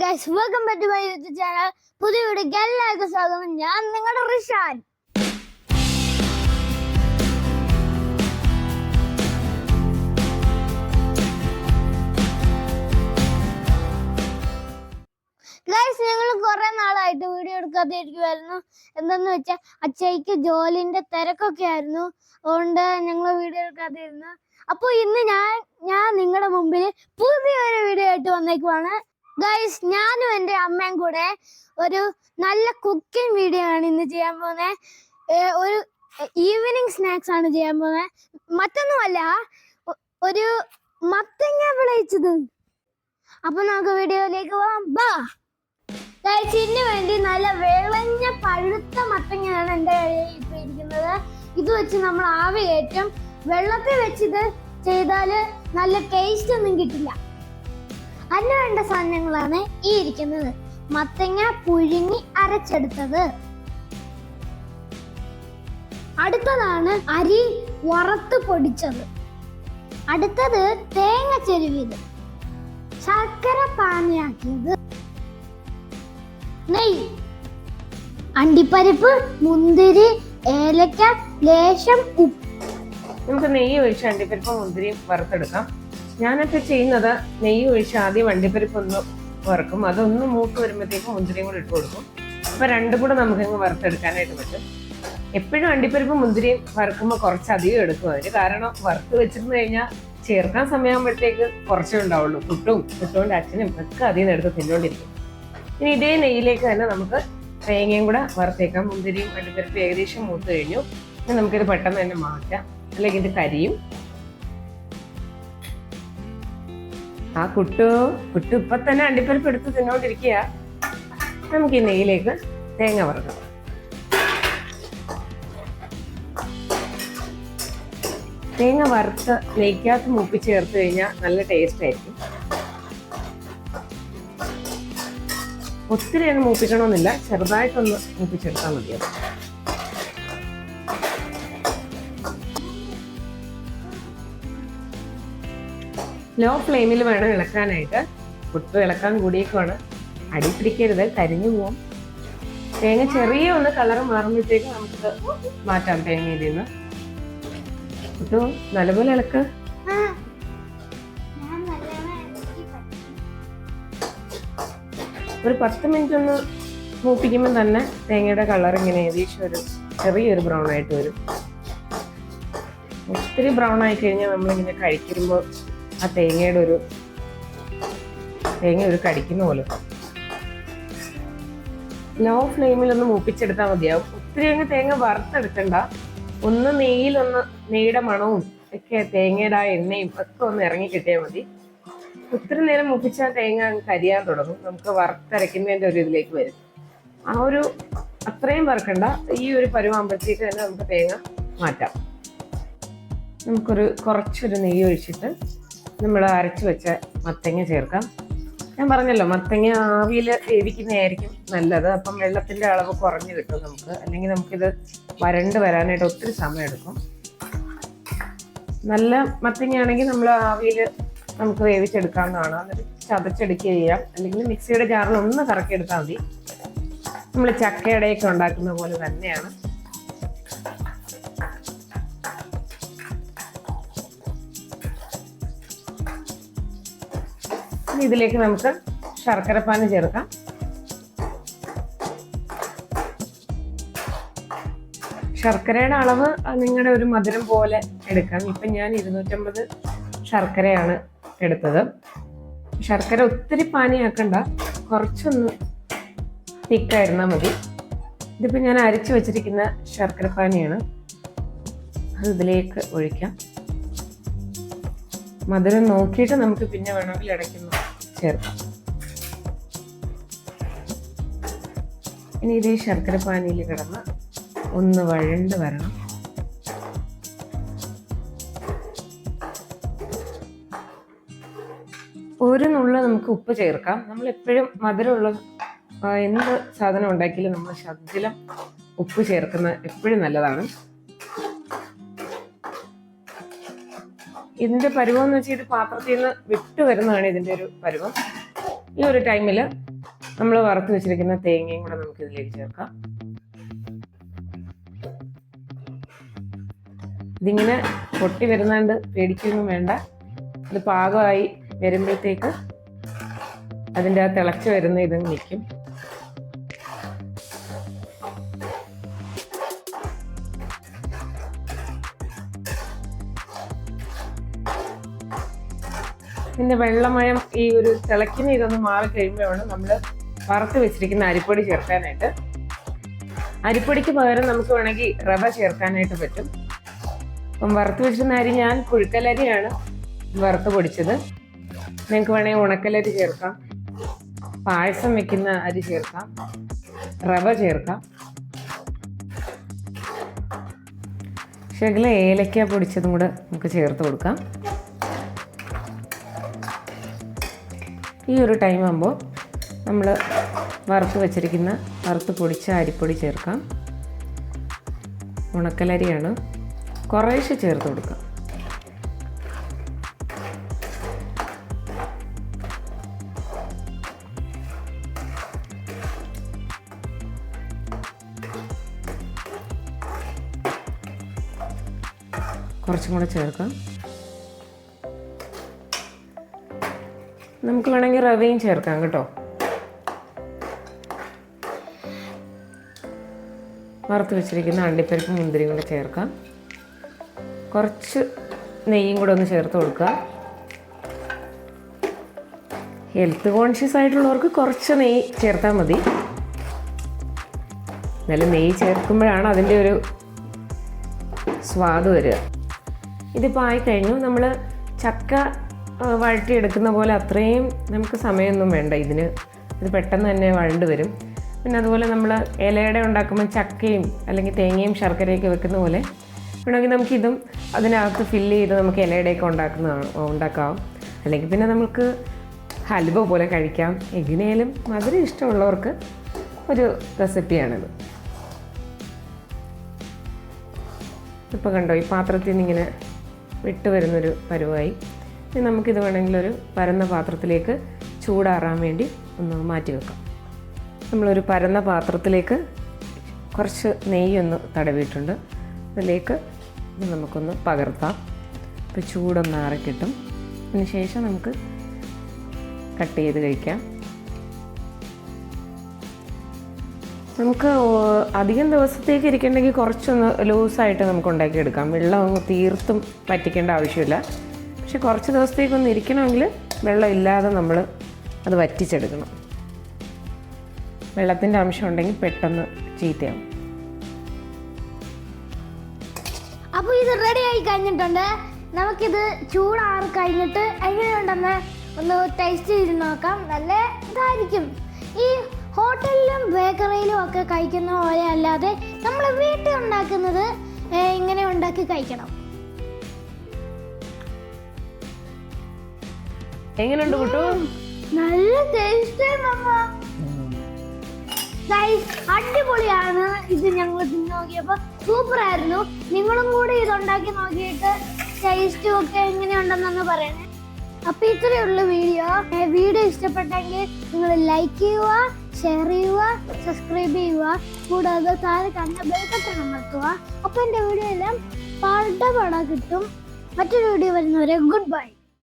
Guys welcome back to my YouTube channel പുതിയ വീഡിയോക്ക് എല്ലാവർക്കും സ്വാഗതം. ഞാൻ നിങ്ങളുടെ റിഷാൻ. ഗൈസ് ഞങ്ങൾ കുറെ നാളായിട്ട് വീഡിയോ എടുക്കാതെ ഇരിക്കുമായിരുന്നു എന്തെന്ന് വെച്ചാൽ അച്ഛയ്ക്ക് ജോലിന്റെ തിരക്കൊക്കെ ആയിരുന്നു. അതുകൊണ്ട് ഞങ്ങൾ വീഡിയോ എടുക്കാതെ ഇരുന്നു അപ്പോൾ ഇന്ന് ഞാൻ ഞാൻ നിങ്ങളുടെ മുമ്പിൽ പുതിയൊരു വീഡിയോ ആയിട്ട് വന്നേക്കുവാണ്. ഗൈസ് ഞാനും എന്റെ അമ്മയും കൂടെ ഒരു നല്ല കുക്കിംഗ് വീഡിയോ ആണ് ഇന്ന് ചെയ്യാൻ പോകുന്നത് ഒരു ഈവനിങ് സ്നാക്സ് ആണ് ചെയ്യാൻ പോകുന്നത് മറ്റൊന്നുമല്ല ഒരു മത്തങ്ങ വിളയിച്ചത്. അപ്പൊ നമുക്ക് വീഡിയോയിലേക്ക് പോവാം. ബാ. ഗൈസ് ഇതിനു വേണ്ടി നല്ല വിളഞ്ഞ പഴുത്ത മത്തങ്ങയാണ് എന്റെ കയ്യിൽ ഇരിക്കുന്നത്. ഇത് വെച്ച് നമ്മൾ ആവി കയറ്റും വെള്ളത്തിൽ വെച്ചിത് ചെയ്താൽ നല്ല ടേസ്റ്റ് ഒന്നും കിട്ടില്ല. അതിന് വേണ്ട സാധനങ്ങളാണ് ഈ ഇരിക്കുന്നത്. മത്തങ്ങ പുഴുങ്ങി അരച്ചെടുത്തത്. അടുത്തതാണ് അരി വറുത്ത് പൊടിച്ചത്. അടുത്തത് തേങ്ങ ചെരുവിയത്. ശർക്കര പാനിയാക്കിയത്. നെയ്യ്. അണ്ടിപ്പരിപ്പ് മുന്തിരി ഏലക്ക ലേശം ഉപ്പ്. നമുക്ക് നെയ്യ് ഒഴിച്ച് അണ്ടിപ്പരിപ്പ് മുന്തിരി വറുത്തെടുക്കാം. ഞാനൊക്കെ ചെയ്യുന്നത് നെയ്യ് ഒഴിച്ച് ആദ്യം വണ്ടിപ്പരിപ്പ് ഒന്ന് വറുക്കും. അതൊന്ന് മൂത്ത് വരുമ്പോഴത്തേക്കും മുന്തിരിയും കൂടെ ഇട്ട് കൊടുക്കും. അപ്പൊ രണ്ടും കൂടെ നമുക്കങ്ങ് വറുത്തെടുക്കാനായിട്ട് പറ്റും. എപ്പോഴും അണ്ടിപ്പരിപ്പ് മുന്തിരിയും വറുക്കുമ്പോൾ കുറച്ച് അധികം എടുക്കും അതിന്. കാരണം വറുത്ത് വെച്ചിരുന്നു കഴിഞ്ഞാൽ ചേർക്കാൻ സമയമാകുമ്പോഴത്തേക്ക് കുറച്ചേ ഉണ്ടാവുള്ളൂ. കുട്ടും പുട്ടുകൊണ്ട് അച്ഛനും ഒക്കെ അധികം എടുത്ത് തിന്നുകൊണ്ടിരിക്കും ഇനി ഇതേ നെയ്യിലേക്ക് തന്നെ നമുക്ക് തേങ്ങയും കൂടെ വറുത്തേക്കാം. മുന്തിരിയും അണ്ടിപ്പരിപ്പ് ഏകദേശം മൂത്ത് കഴിഞ്ഞു. ഇനി നമുക്കിത് പെട്ടെന്ന് തന്നെ മാറ്റാം. അല്ലെങ്കിൽ ഇത് കരിയും. ആ കുട്ടു കുട്ടു ഇപ്പൊ തന്നെ അണ്ടിപ്പരിപ്പ് എടുത്ത് തിന്നോണ്ടിരിക്കുക നമുക്ക് ഈ നെയ്യിലേക്ക് തേങ്ങ വറുക്കാം. തേങ്ങ വറുത്ത് നെയ്ക്കകത്ത് മൂപ്പിച്ച് ചേർത്ത് കഴിഞ്ഞാൽ നല്ല ടേസ്റ്റ് ആയിരിക്കും. ഒത്തിരി അങ്ങ് മൂപ്പിക്കണമെന്നില്ല ചെറുതായിട്ടൊന്ന് മൂപ്പിച്ചെടുത്താൽ മതിയാവും. ലോ ഫ്ലെയിമിൽ വേണം ഇളക്കാനായിട്ട്. പുട്ട് ഇളക്കാൻ കൂടിയേക്കാണ് അടി പിടിക്കരുത് കരിഞ്ഞു പോവും. തേങ്ങ ചെറിയ ഒന്ന് കളർ മാറുമ്പോഴത്തേക്ക് നമുക്ക് മാറ്റാം തേങ്ങയിൽ നിന്ന് പുട്ട് നല്ലപോലെ ഇളക്ക്. ഒരു പത്ത് മിനിറ്റ് ഒന്ന് മൂപ്പിക്കുമ്പോൾ തന്നെ തേങ്ങയുടെ കളർ ഇങ്ങനെ ഏകദേശം ഒരു ചെറിയൊരു ബ്രൗൺ ആയിട്ട് വരും. ഒത്തിരി ബ്രൗൺ ആയി കഴിഞ്ഞാൽ നമ്മളിങ്ങനെ കഴിക്കുമ്പോൾ ആ തേങ്ങയുടെ ഒരു തേങ്ങ ഒരു കടിക്കുന്ന പോലെ. ലോ ഫ്ലെയിമിൽ ഒന്ന് മൂപ്പിച്ചെടുത്താൽ മതിയാവും. ഒത്തിരി അങ്ങ് തേങ്ങ വറുത്തെടുക്കണ്ട. ഒന്ന് നെയ്യിലൊന്ന് നെയ്യുടെ മണവും ഒക്കെ തേങ്ങയുടെ ആ എണ്ണയും ഒക്കെ ഒന്ന് ഇറങ്ങി കിട്ടിയാൽ മതി. ഒത്തിരി നേരം മുപ്പിച്ചാൽ തേങ്ങ അങ്ങ് കരിയാൻ തുടങ്ങും. നമുക്ക് വറുത്തരയ്ക്കുന്നതിന്റെ ഒരു ഇതിലേക്ക് വരും. ആ ഒരു അത്രയും വറുക്കണ്ട. ഈ ഒരു പരുവാകുമ്പോഴത്തേക്ക് തന്നെ നമുക്ക് തേങ്ങ മാറ്റാം. നമുക്കൊരു കുറച്ചൊരു നെയ്യ് ഒഴിച്ചിട്ട് നമ്മൾ അരച്ച് വെച്ച മത്തങ്ങ ചേർക്കാം. ഞാൻ പറഞ്ഞല്ലോ മത്തങ്ങ ആവിയിൽ വേവിക്കുന്നതായിരിക്കും നല്ലത്. അപ്പം വെള്ളത്തിന്റെ അളവ് കുറഞ്ഞു കിട്ടും നമുക്ക്. അല്ലെങ്കിൽ നമുക്കിത് വരണ്ട് വരാനായിട്ട് ഒത്തിരി സമയം എടുക്കും നല്ല മത്തങ്ങയാണെങ്കിൽ നമ്മൾ ആവിയിൽ നമുക്ക് വേവിച്ചെടുക്കാവുന്നതാണ്. എന്നിട്ട് ചതച്ചെടുക്കുക ചെയ്യാം. അല്ലെങ്കിൽ മിക്സിയുടെ ജാറിൽ ഒന്ന് കറക്കിയെടുത്താൽ മതി. നമ്മൾ ചക്കയുടെയൊക്കെ ഉണ്ടാക്കുന്ന പോലെ തന്നെയാണ്. ഇതിലേക്ക് നമുക്ക് ശർക്കരപ്പാനി ചേർക്കാം. ശർക്കരയുടെ അളവ് നിങ്ങളുടെ ഒരു മധുരം പോലെ എടുക്കാം. ഇപ്പം ഞാൻ ഇരുന്നൂറ്റമ്പത് ശർക്കരയാണ് എടുത്തത്. ശർക്കര ഒത്തിരി പാനിയാക്കണ്ട. കുറച്ചൊന്ന് തിക്കായിരുന്നാൽ മതി. ഇതിപ്പോൾ ഞാൻ അരച്ചു വെച്ചിരിക്കുന്ന ശർക്കര പാനിയാണ്. അത് ഇതിലേക്ക് ഒഴിക്കാം. മധുരം നോക്കിയിട്ട് നമുക്ക് പിന്നെ വേണമെങ്കിൽ ഇടയ്ക്കൊന്ന് ചേർക്കാം. ഇനി ഇത് ശർക്കര പാനിയിൽ കിടന്ന് ഒന്ന് വഴണ്ട് വരണം. ഒരു നുള്ള നമുക്ക് ഉപ്പ് ചേർക്കാം. നമ്മൾ എപ്പോഴും മധുരമുള്ള എന്ത് സാധനം ഉണ്ടാക്കിയാലും നമ്മൾ ശകലം ഉപ്പ് ചേർക്കുന്നത് എപ്പോഴും നല്ലതാണ്. ഇതിന്റെ പരുവം എന്ന് വെച്ചാൽ ഇത് പാത്രത്തിൽ നിന്ന് വിട്ട് വരുന്നതാണ് ഇതിന്റെ ഒരു പരുവം. ഈ ഒരു ടൈമിൽ നമ്മൾ വറുത്ത് വെച്ചിരിക്കുന്ന തേങ്ങയും കൂടെ നമുക്ക് ഇതിലേക്ക് ചേർക്കാം. ഇതിങ്ങനെ പൊട്ടി വരുന്നാണ്ട് പേടിക്കൊന്നും വേണ്ട. ഇത് പാകമായി വരുമ്പോഴത്തേക്ക് അതിന്റെ ആ തിളച്ച് വരുന്ന ഇത് നിൽക്കും. ഇതിന്റെ വെള്ളമയം ഈ ഒരു തിളക്കിന് ഇതൊന്ന് മാറി കഴിയുമ്പോഴാണ് നമ്മൾ വറുത്ത് വെച്ചിരിക്കുന്ന അരിപ്പൊടി ചേർക്കാനായിട്ട്. അരിപ്പൊടിക്ക് പകരം നമുക്ക് വേണമെങ്കിൽ റവ ചേർക്കാനായിട്ട് പറ്റും. അപ്പം വറുത്ത് വെച്ചിരുന്ന അരി ഞാൻ പുഴുക്കലരിയാണ് വറുത്ത് പൊടിച്ചത്. നിങ്ങൾക്ക് വേണമെങ്കിൽ ഉണക്കലരി ചേർക്കാം. പായസം വെക്കുന്ന അരി ചേർക്കാം. റവ ചേർക്കാം. ശകല ഏലക്ക പൊടിച്ചതും കൂടെ നമുക്ക് ചേർത്ത് കൊടുക്കാം. ഈ ഒരു ടൈം ആകുമ്പോൾ നമ്മൾ വറുത്ത് വെച്ചിരിക്കുന്ന വറുത്ത് പൊടിച്ച അരിപ്പൊടി ചേർക്കാം. ഉണക്കലരിയാണ്. കുറേശ്ശെ ചേർത്ത് കൊടുക്കാം. കുറച്ചും കൂടെ ചേർക്കാം. നമുക്ക് വേണമെങ്കിൽ റവയും ചേർക്കാം കേട്ടോ. വറുത്ത് വെച്ചിരിക്കുന്ന അണ്ടിപ്പരിപ്പ് മുന്തിരിയും കൂടെ ചേർക്കാം. കുറച്ച് നെയ്യും കൂടെ ഒന്ന് ചേർത്ത് കൊടുക്കുക. ഹെൽത്ത് കോൺഷ്യസ് ആയിട്ടുള്ളവർക്ക് കുറച്ച് നെയ്യ് ചേർത്താൽ മതി. എന്നാലും നെയ്യ് ചേർക്കുമ്പോഴാണ് അതിന്റെ ഒരു സ്വാദ് വരിക. ഇതിപ്പോൾ ആയിക്കഴിഞ്ഞു. നമ്മൾ ചക്ക വഴറ്റിയെടുക്കുന്ന പോലെ അത്രയും നമുക്ക് സമയമൊന്നും വേണ്ട. ഇതിന് ഇത് പെട്ടെന്ന് തന്നെ വഴണ്ട് വരും. പിന്നെ അതുപോലെ നമ്മൾ ഇലയുടെ ഉണ്ടാക്കുമ്പോൾ ചക്കയും അല്ലെങ്കിൽ തേങ്ങയും ശർക്കരയൊക്കെ വെക്കുന്ന പോലെ വേണമെങ്കിൽ നമുക്കിതും അതിനകത്ത് ഫില്ല് ചെയ്ത് നമുക്ക് ഇലയുടെയൊക്കെ ഉണ്ടാക്കുന്നതാണ് ഉണ്ടാക്കാം. അല്ലെങ്കിൽ പിന്നെ നമുക്ക് ഹൽവ പോലെ കഴിക്കാം. എങ്ങനെയാലും മധുരം ഇഷ്ടമുള്ളവർക്ക് ഒരു റെസിപ്പിയാണിത്. ഇപ്പോൾ കണ്ടോ ഈ പാത്രത്തിൽ നിന്ന് ഇങ്ങനെ വിട്ടു വരുന്നൊരു പരുവായി. ഇനി നമുക്കിത് വേണമെങ്കിൽ ഒരു പരന്ന പാത്രത്തിലേക്ക് ചൂടാറാൻ വേണ്ടി ഒന്ന് മാറ്റി വെക്കാം. നമ്മളൊരു പരന്ന പാത്രത്തിലേക്ക് കുറച്ച് നെയ്യൊന്ന് തടവിയിട്ടുണ്ട്. അതിലേക്ക് ഇത് നമുക്കൊന്ന് പകർത്താം. ഇപ്പോൾ ചൂടൊന്ന് ആറി കിട്ടും അതിന് ശേഷം നമുക്ക് കട്ട് ചെയ്ത് കഴിക്കാം. നമുക്ക് അധികം ദിവസത്തേക്ക് ഇരിക്കണമെങ്കിൽ കുറച്ചൊന്ന് ലൂസായിട്ട് നമുക്ക് ഉണ്ടാക്കിയെടുക്കാം വെള്ളം തീർത്തും പറ്റിക്കേണ്ട ആവശ്യമില്ല. പക്ഷെ കുറച്ച് ദിവസത്തേക്കൊന്ന് ഇരിക്കണമെങ്കിൽ വെള്ളം ഇല്ലാതെ നമ്മൾ അത് വറ്റിച്ചെടുക്കണം. വെള്ളത്തിന്റെ അംശം ഉണ്ടെങ്കിൽ പെട്ടെന്ന് ചീത്തയാവും. അപ്പോൾ ഇത് റെഡി ആയി കഴിഞ്ഞിട്ടുണ്ട്. നമുക്കിത് ചൂടാറി കഴിഞ്ഞിട്ട് എങ്ങനെയുണ്ടെന്ന് ഒന്ന് ടേസ്റ്റ് ചെയ്ത് നോക്കാം. നല്ല ഇതായിരിക്കും. ഈ ഹോട്ടലിലും ബേക്കറിയിലും ഒക്കെ കഴിക്കുന്ന പോലെ അല്ലാതെ നമ്മൾ വീട്ടിൽ ഉണ്ടാക്കുന്നത് ഇങ്ങനെ ഉണ്ടാക്കി കഴിക്കണം. എങ്ങനെയുണ്ട് കുട്ടു നല്ല ടേസ്റ്റ് അടിപൊളിയാണ്. ഇത് ഞങ്ങൾ നോക്കിയപ്പോ സൂപ്പർ ആയിരുന്നു. നിങ്ങളും കൂടി ഇത് ഉണ്ടാക്കി നോക്കിയിട്ട് ടേസ്റ്റും ഒക്കെ എങ്ങനെയുണ്ടെന്നൊന്ന് പറയണേ. അപ്പൊ ഇത്രയേ ഉള്ളൂ വീഡിയോ വീഡിയോ ഇഷ്ടപ്പെട്ടെങ്കിൽ നിങ്ങൾ ലൈക്ക് ചെയ്യുക ഷെയർ ചെയ്യുക സബ്സ്ക്രൈബ് ചെയ്യുക. കൂടാതെ താഴെ കണ്ട ബെൽക്കട്ടൺ അമർത്തുക. അപ്പൊ എന്റെ വീഡിയോ എല്ലാം പാട്ട പാടാ കിട്ടും. മറ്റൊരു വീഡിയോ വരുന്നവരെ ഗുഡ് ബൈ